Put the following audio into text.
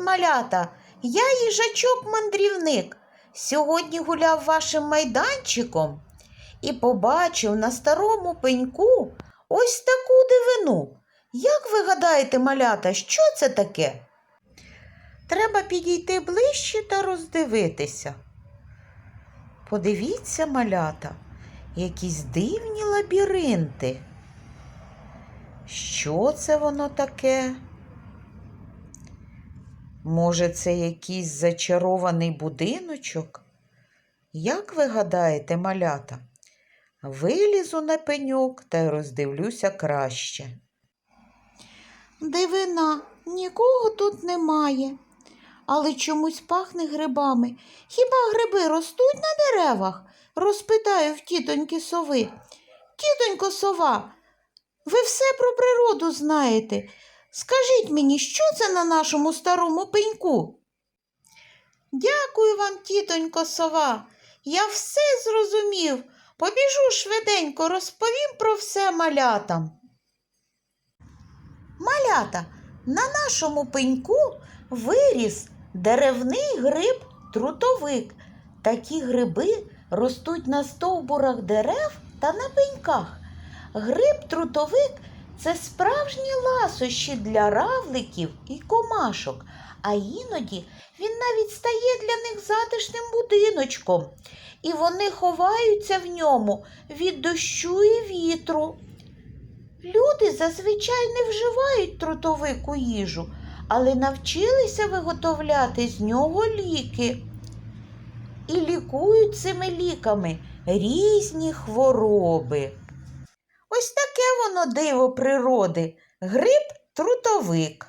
малята! Я їжачок-мандрівник. Сьогодні гуляв вашим майданчиком і побачив на старому пеньку ось таку дивину. Як ви гадаєте, малята, що це таке? Треба підійти ближче та роздивитися. Подивіться, малята, якісь дивні лабіринти. Що це воно таке? Може, це якийсь зачарований будиночок? Як ви гадаєте, малята? Вилізу на пеньок та роздивлюся краще. Дивина, нікого тут немає, але чомусь пахне грибами. Хіба гриби ростуть на деревах? розпитаю в тітоньки сови. Тітонько сова, ви все про природу знаєте. Скажіть мені, що це на нашому старому пеньку? Дякую вам, тітонько сова. Я все зрозумів. Побіжу швиденько, розповім про все малятам. Малята, на нашому пеньку виріс деревний гриб трутовик. Такі гриби ростуть на стовбурах дерев та на пеньках. Гриб трутовик це справжні ласощі для равликів і комашок, а іноді він навіть стає для них затишним будиночком, і вони ховаються в ньому від дощу і вітру. Люди зазвичай не вживають трутовик у їжу, але навчилися виготовляти з нього ліки. І лікують цими ліками різні хвороби. Воно диво природи, гриб трутовик.